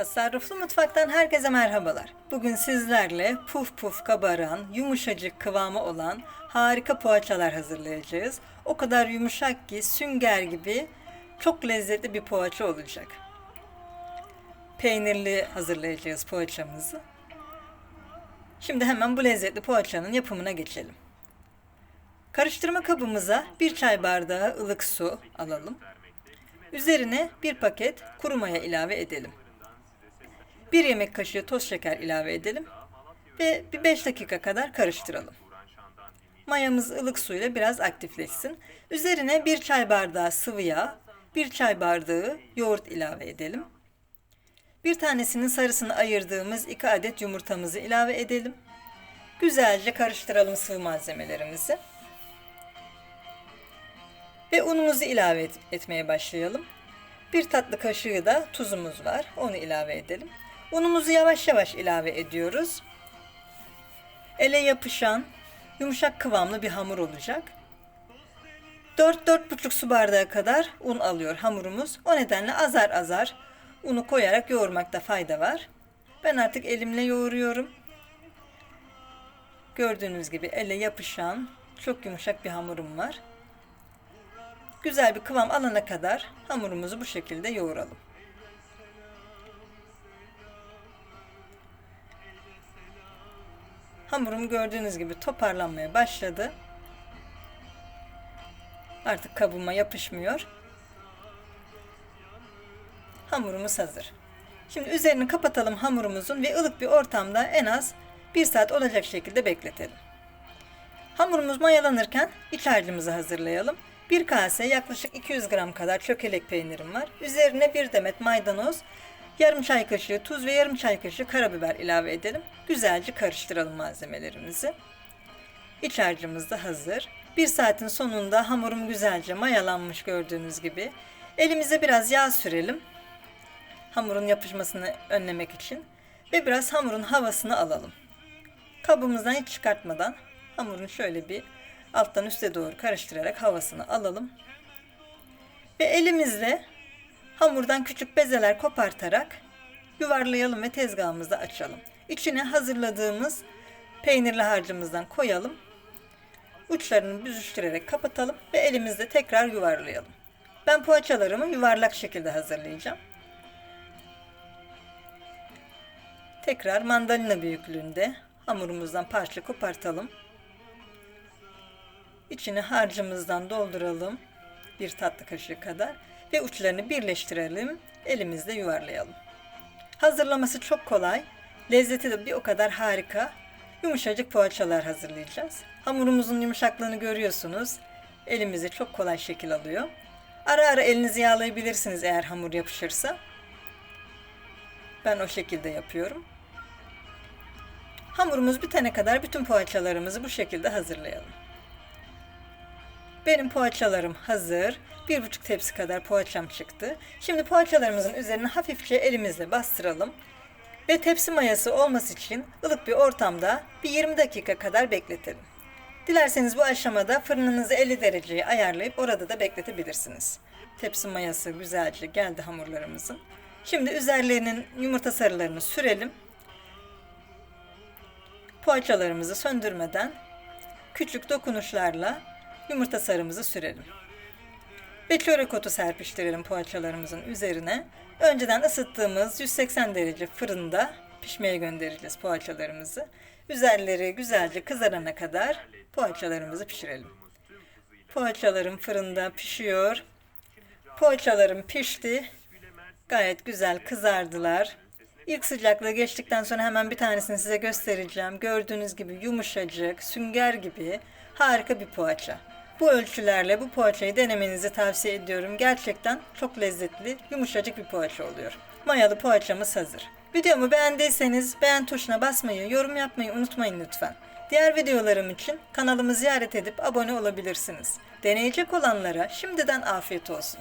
Tasarruflu Mutfak'tan herkese merhabalar. Bugün sizlerle puf puf kabaran, yumuşacık kıvamı olan harika poğaçalar hazırlayacağız. O kadar yumuşak ki sünger gibi çok lezzetli bir poğaça olacak. Peynirli hazırlayacağız poğaçamızı. Şimdi hemen bu lezzetli poğaçanın yapımına geçelim. Karıştırma kabımıza bir çay bardağı ılık su alalım. Üzerine bir paket kuru maya ilave edelim. Bir yemek kaşığı toz şeker ilave edelim ve bir 5 dakika kadar karıştıralım. Mayamız ılık suyla biraz aktifleşsin. Üzerine bir çay bardağı sıvı yağ, bir çay bardağı yoğurt ilave edelim. Bir tanesinin sarısını ayırdığımız 2 adet yumurtamızı ilave edelim. Güzelce karıştıralım sıvı malzemelerimizi. Ve unumuzu ilave et- etmeye başlayalım. Bir tatlı kaşığı da tuzumuz var. Onu ilave edelim. Unumuzu yavaş yavaş ilave ediyoruz. Ele yapışan, yumuşak kıvamlı bir hamur olacak. 4-4,5 su bardağı kadar un alıyor hamurumuz. O nedenle azar azar unu koyarak yoğurmakta fayda var. Ben artık elimle yoğuruyorum. Gördüğünüz gibi ele yapışan çok yumuşak bir hamurum var. Güzel bir kıvam alana kadar hamurumuzu bu şekilde yoğuralım. Hamurum gördüğünüz gibi toparlanmaya başladı. Artık kabıma yapışmıyor. Hamurumuz hazır. Şimdi üzerini kapatalım hamurumuzun ve ılık bir ortamda en az 1 saat olacak şekilde bekletelim. Hamurumuz mayalanırken iç harcımızı hazırlayalım. Bir kase yaklaşık 200 gram kadar çökelek peynirim var. Üzerine bir demet maydanoz, yarım çay kaşığı tuz ve yarım çay kaşığı karabiber ilave edelim. Güzelce karıştıralım malzemelerimizi. İç harcımız da hazır. Bir saatin sonunda hamurum güzelce mayalanmış gördüğünüz gibi. Elimize biraz yağ sürelim. Hamurun yapışmasını önlemek için. Ve biraz hamurun havasını alalım. Kabımızdan hiç çıkartmadan hamurun şöyle bir alttan üste doğru karıştırarak havasını alalım. Ve elimizle hamurdan küçük bezeler kopartarak yuvarlayalım ve tezgahımızda açalım. İçine hazırladığımız peynirli harcımızdan koyalım. Uçlarını büzüştürerek kapatalım ve elimizle tekrar yuvarlayalım. Ben poğaçalarımı yuvarlak şekilde hazırlayacağım. Tekrar mandalina büyüklüğünde hamurumuzdan parça kopartalım. İçini harcımızdan dolduralım. Bir tatlı kaşığı kadar. Ve uçlarını birleştirelim. Elimizle yuvarlayalım. Hazırlaması çok kolay. Lezzeti de bir o kadar harika. Yumuşacık poğaçalar hazırlayacağız. Hamurumuzun yumuşaklığını görüyorsunuz. Elimizi çok kolay şekil alıyor. Ara ara elinizi yağlayabilirsiniz eğer hamur yapışırsa. Ben o şekilde yapıyorum. Hamurumuz bitene kadar bütün poğaçalarımızı bu şekilde hazırlayalım. Benim poğaçalarım hazır. Bir buçuk tepsi kadar poğaçam çıktı. Şimdi poğaçalarımızın üzerine hafifçe elimizle bastıralım. Ve tepsi mayası olması için ılık bir ortamda bir 20 dakika kadar bekletelim. Dilerseniz bu aşamada fırınınızı 50 dereceye ayarlayıp orada da bekletebilirsiniz. Tepsi mayası güzelce geldi hamurlarımızın. Şimdi üzerlerinin yumurta sarılarını sürelim. Poğaçalarımızı söndürmeden küçük dokunuşlarla yumurta sarımızı sürelim. Ve çörek otu serpiştirelim poğaçalarımızın üzerine. Önceden ısıttığımız 180 derece fırında pişmeye göndereceğiz poğaçalarımızı. Üzerleri güzelce kızarana kadar poğaçalarımızı pişirelim. Poğaçalarım fırında pişiyor. Poğaçalarım pişti. Gayet güzel kızardılar. İlk sıcaklığı geçtikten sonra hemen bir tanesini size göstereceğim. Gördüğünüz gibi yumuşacık, sünger gibi harika bir poğaça. Bu ölçülerle bu poğaçayı denemenizi tavsiye ediyorum. Gerçekten çok lezzetli, yumuşacık bir poğaça oluyor. Mayalı poğaçamız hazır. Videomu beğendiyseniz beğen tuşuna basmayı, yorum yapmayı unutmayın lütfen. Diğer videolarım için kanalımı ziyaret edip abone olabilirsiniz. Deneyecek olanlara şimdiden afiyet olsun.